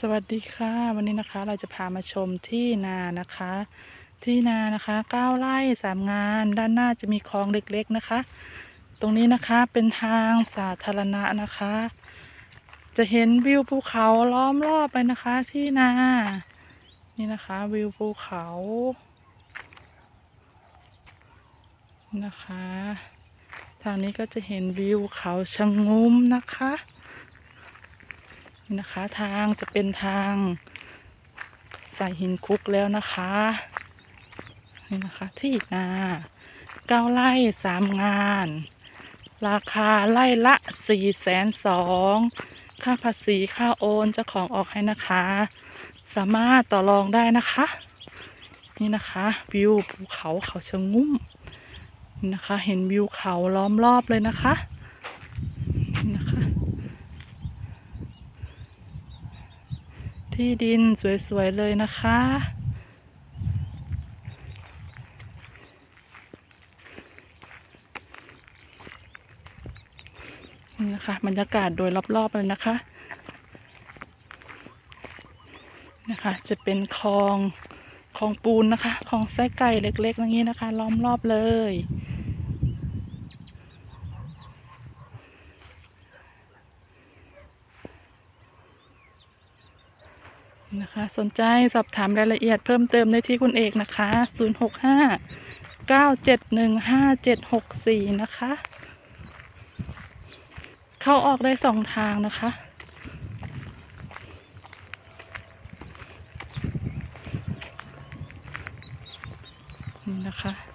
สวัสดีค่ะ วันนี้นะคะเราจะพามาชมที่นานะคะ ที่นานะคะเก้าไร่สามงาน ด้านหน้าจะมีคลองเล็กๆนะคะ ตรงนี้นะคะเป็นทางสาธารณะนะคะ จะเห็นวิวภูเขาล้อมรอบไปนะคะ ที่นา นี่นะคะวิวภูเขานะคะ ทางนี้ก็จะเห็นวิวเขาชะงุมนะคะ นี่นะคะทางจะเป็นทางใส่หินคุกแล้วนะคะ นี่นะคะที่นาเก้าไร่สามงาน ราคาไร่ละสี่แสนสองค่าภาษีค่าโอนเจ้าของออกให้นะคะ สามารถต่อรองได้นะคะ นี่นะคะวิวภูเขาเขาชะงุ่มนะคะ เห็นวิวเขาล้อมรอบเลยนะคะนี่นะคะ ที่ดินสวย ๆ เลยนะคะ นี่นะคะบรรยากาศโดยรอบ ๆ เลยนะคะ นะคะ จะเป็นคลองคลองปูนนะคะคลองไส้ไก่เล็กๆอย่างนี้นะคะ ล้อมรอบเลย นะคะ สนใจสอบถามรายละเอียดเพิ่มเติมได้ที่คุณเอกนะคะ 065 971 5764 นะคะ เข้าออกได้สองทางนะคะนี่นะคะ